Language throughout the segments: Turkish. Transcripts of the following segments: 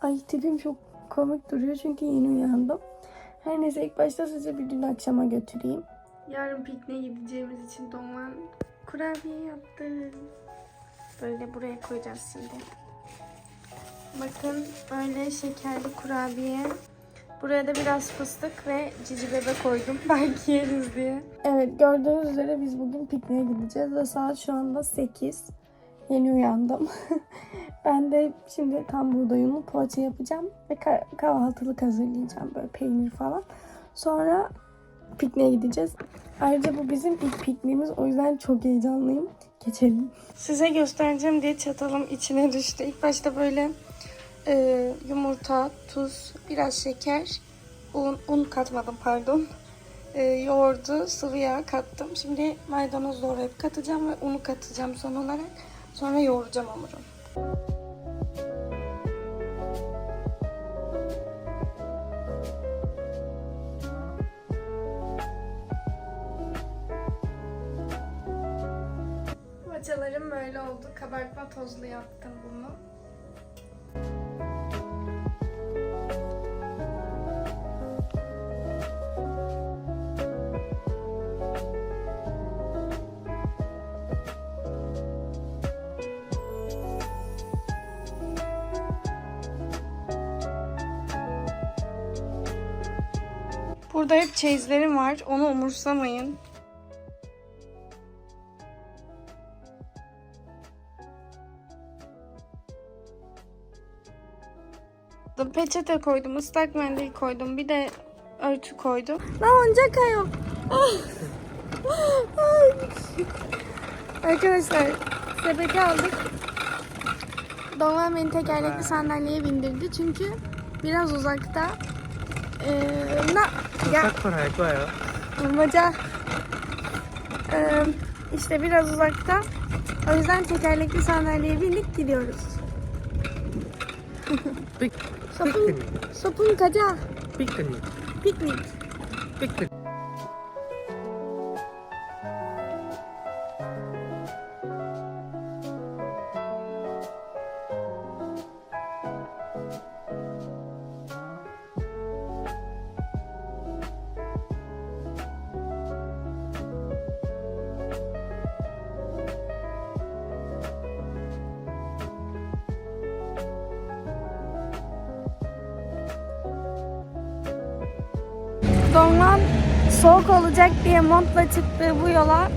Ay tipim çok komik duruyor çünkü yeni uyandım. Her neyse ilk başta size bir dün akşama götüreyim. Yarın pikniğe gideceğimiz için Doğan kurabiye yaptı. Böyle buraya koyacağız şimdi. Bakın böyle şekerli kurabiye. Buraya da biraz fıstık ve cici bebe koydum. Belki yeriz diye. Evet gördüğünüz üzere biz bugün pikniğe gideceğiz ve saat şu anda 8. Yeni uyandım. ben de şimdi tam buğday poğaça yapacağım ve ka- kahvaltılık hazırlayacağım böyle peynir falan. Sonra pikniğe gideceğiz. Ayrıca bu bizim ilk pikniğimiz o yüzden çok heyecanlıyım. Geçelim. Size göstereceğim diye çatalım içine düştü. İlk başta böyle e, yumurta, tuz, biraz şeker, un, un katmadım pardon. E, yoğurdu, sıvı yağ kattım. Şimdi maydanoz doğrayıp katacağım ve unu katacağım son olarak. Sonra yoğuracağım hamuru. Poğaçalarım böyle oldu. Kabartma tozlu yaptım bunu. Burada hep çeyizlerim var. Onu umursamayın. Peçete koydum, ıslak mendil koydum, bir de örtü koydum. Lan oyuncak yok. Arkadaşlar sepeti aldık. Doğan beni tekerlekli sandalyeye bindirdi çünkü biraz uzakta. Ee, na, ya, 사건 할 거예요. Bulmaca. Ee, işte biraz uzakta. O yüzden tekerlekli sandalyeye bindik gidiyoruz. 픽, Sopun, 피크닉, sopun kaca. 피크닉, Piknik. Babamdan soğuk olacak diye montla çıktığı bu yola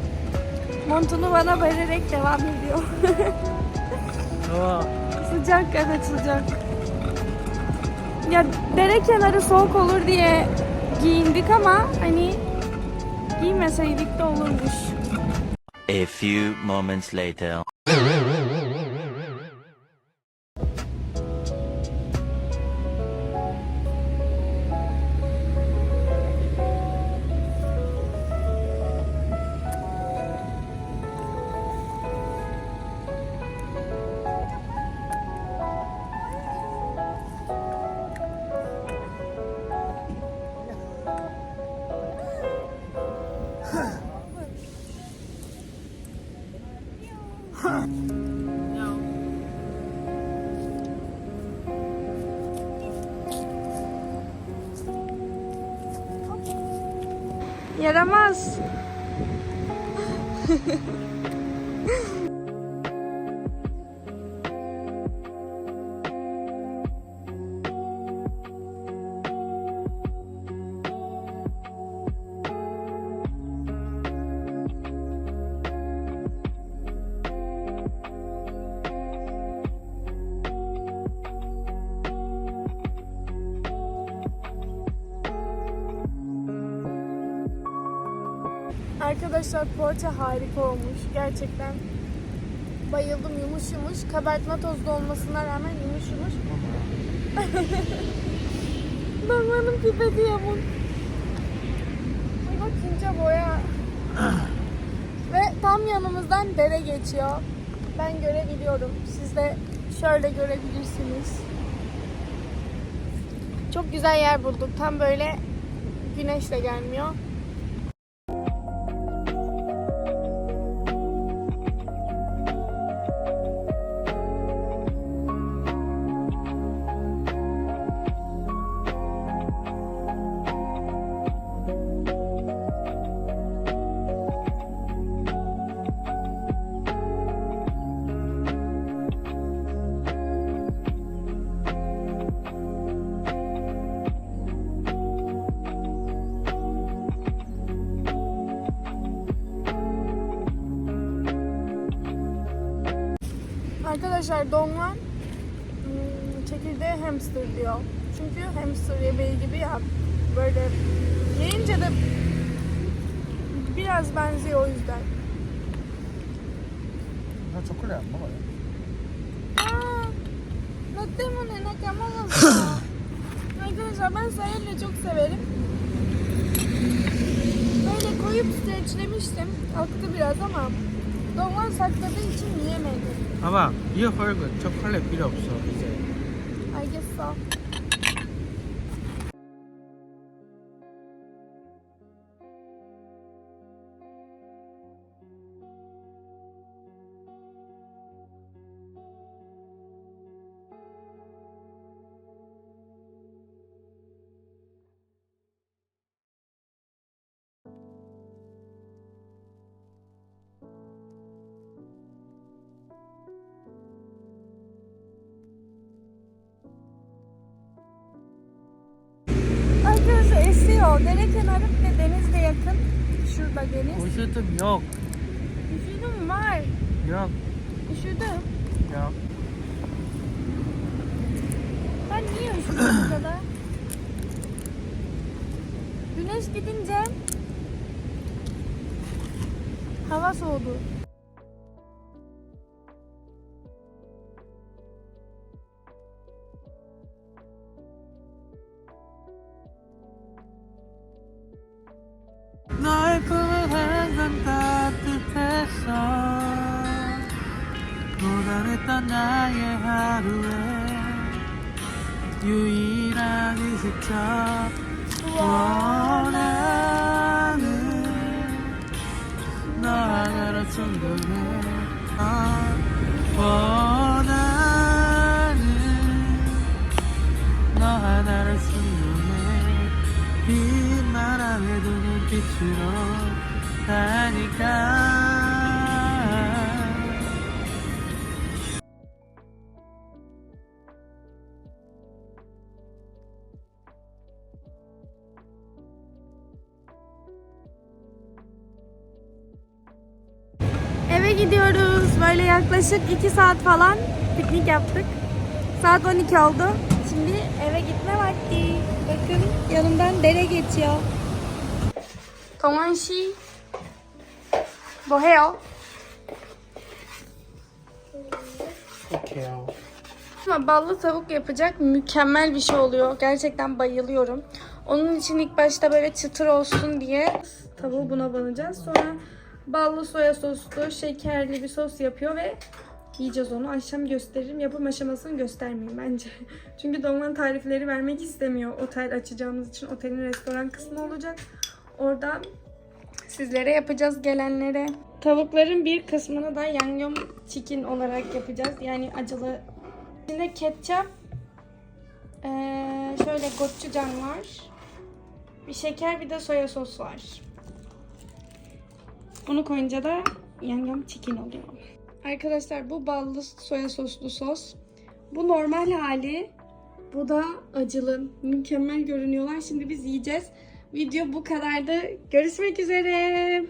montunu bana vererek devam ediyor. Sıcak evet sıcak. Ya dere kenarı soğuk olur diye giyindik ama hani giymeseydik de olurmuş. A few moments later. Yaramaz. Arkadaşlar poğaça harika olmuş. Gerçekten bayıldım yumuş yumuş. Kabartma tozlu olmasına rağmen yumuş yumuş. Normanın pipeti yamuk. Bak ince boya. Ve tam yanımızdan dere geçiyor. Ben görebiliyorum. Siz de şöyle görebilirsiniz. Çok güzel yer bulduk. Tam böyle güneş de gelmiyor. Arkadaşlar Dongwan hmm, çekirdeği hamster diyor. Çünkü hamster yemeği gibi ya böyle yiyince de biraz benziyor o yüzden. 나 초콜릿 안 먹어요. Aa, ne 때문에 nakama olsun. Arkadaşlar ben sayırla çok severim. Böyle koyup streçlemiştim. Aktı biraz ama Dongwan sakladığı için yiyemedim. 봐봐, 이 헐은 초콜릿 필요 없어 이제. 알겠어. Esiyor. Dere kenarı ve deniz de yakın. Şurada deniz. üşüdüm yok, Üşüdüm var. yok, Üşüdüm. yok. Ben niye üşüdüm bu kadar? Güneş gidince hava soğudu. 고단했던 나의 하루에 유일한 의식적 원하는 너 하나로 충분해. 어, 원하는 너 하나로 충분해. 빛만 안해도 눈빛으로 하니까 gidiyoruz. Böyle yaklaşık 2 saat falan piknik yaptık. Saat 12 oldu. Şimdi eve gitme vakti. Bakın yanımdan dere geçiyor. Tomanshi Boheo Ama ballı tavuk yapacak mükemmel bir şey oluyor. Gerçekten bayılıyorum. Onun için ilk başta böyle çıtır olsun diye tavuğu buna banacağız. Sonra ballı soya soslu, şekerli bir sos yapıyor ve yiyeceğiz onu. Akşam gösteririm. Yapım aşamasını göstermeyeyim bence. Çünkü Doğan tarifleri vermek istemiyor. Otel açacağımız için otelin restoran kısmı olacak. Orada sizlere yapacağız gelenlere. Tavukların bir kısmını da yangyom chicken olarak yapacağız. Yani acılı İçinde ketçap, eee, şöyle gochujang var. Bir şeker bir de soya sos var. Bunu koyunca da yangyam chicken oluyor. Arkadaşlar bu ballı soya soslu sos. Bu normal hali. Bu da acılı. Mükemmel görünüyorlar. Şimdi biz yiyeceğiz. Video bu kadardı. Görüşmek üzere.